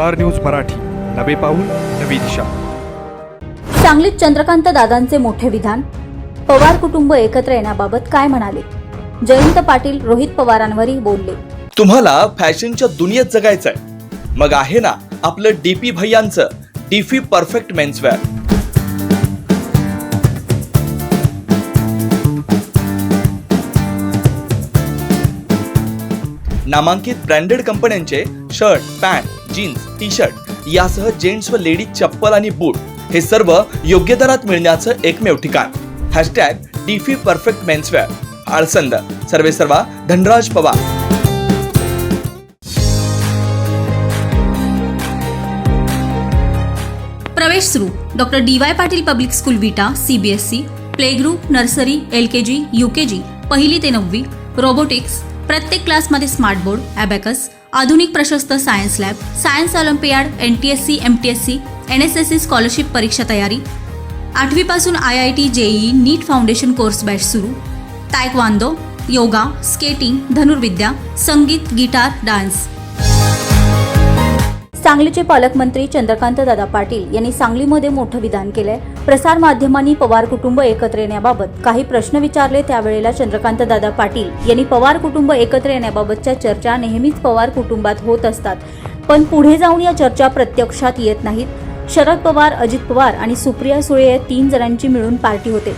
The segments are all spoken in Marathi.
Star news Marathi. नवे पाऊल नवी दिशा. सांगलीत चंद्रकांत दादांचे मोठे विधान. पवार कुटुंब एकत्र येण्याबाबत काय म्हणाले? जयंत पाटील रोहित पवारांवरही बोलले. तुम्हाला फॅशनच्या दुनियेत जगायचंय. मग आहे ना आपलं डीपी भैयांचं डीफी परफेक्ट मेन्सवेअर नामांकित ब्रँडेड कंपन्यांचे shirt pant jeans T shirt यासह जेंट्स व लेडीज चप्पल आणि बूट हे सर्व योग्य दरात मिळण्याचं एकमेव ठिकाण. हॅशटॅग डीफी परफेक्ट मेन्सवेअर. आळसंद. सर्वे सर्वा धनराज पवार. प्रवेश सुरू. Doctor D Y Patil public school Vita CBSE play group nursery L K G U K G पहिली ते नववी रोबोटिक्स प्रत्येक क्लासमध्ये स्मार्ट बोर्ड अॅबॅकस आधुनिक प्रशस्त science lab science olympiad N T S C M T S C N S S C scholarship परीक्षा तयारी. आठवीपासून I I T JEE NEET foundation course batch सुरू. तायक्वांदो योगा स्केटिंग धनुर्विद्या संगीत गिटार डान्स. सांगलीचे पालकमंत्री चंद्रकांत दादा पाटील यांनी सांगलीमध्ये मोठं विधान केलंय. प्रसार माध्यमांनी पवार कुटुंब एकत्र येण्याबाबत काही प्रश्न विचारले त्यावेळेला चंद्रकांत दादा पाटील यांनी पवार कुटुंब एकत्र येण्याबाबतच्या चर्चा नेहमीच पवार कुटुंबात होत असतात. पण पुढे जाऊन या चर्चा प्रत्यक्षात येत नाहीत. शरद पवार अजित पवार आणि सुप्रिया सुळे या तीन जणांची मिळून पार्टी होते.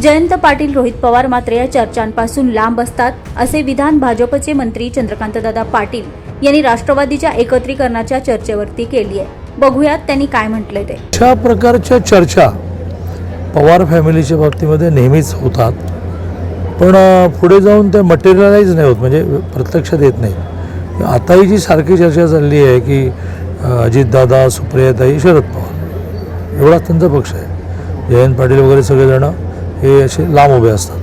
जयंत पाटील रोहित पवार मात्र या चर्चांपासून लांब असतात असे विधान भाजपचे मंत्री चंद्रकांतदादा पाटील यांनी राष्ट्रवादीच्या एकत्रीकरणाच्या चर्चेवरती केली आहे. बघूयात त्यांनी काय म्हटले ते. अशा प्रकारच्या चर्चा पवार फॅमिलीच्या बाबतीमध्ये नेहमीच होतात. पण पुढे जाऊन ते मटेरियलाइज नाही होत म्हणजे प्रत्यक्षात येत नाही. आताही जी सारखी चर्चा चालली आहे की अजितदादा सुप्रियाताई शरद पवार. एवढाच त्यांचा पक्ष आहे. जयंत पाटील वगैरे सगळेजणं हे असे लांब उभे असतात.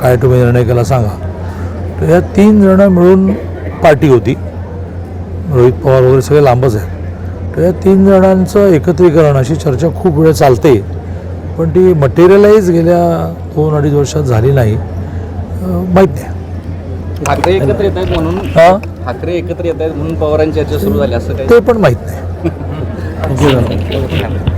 काय तुम्ही निर्णय केला सांगा. तर या तीन जणं मिळून पार्टी होती. रोहित पवार वगैरे सगळे लांबच आहेत. तर या तीन जणांचं एकत्रीकरण अशी चर्चा खूप वेळ चालते. पण ती मटेरियलाइज गेल्या दोन अडीच वर्षात झाली नाही. माहीत नाही. ठाकरे एकत्र येत आहेत म्हणून हा? ठाकरे एकत्र येत आहेत म्हणून पवारांची चर्चा सुरू झाली असं ते पण माहीत नाही.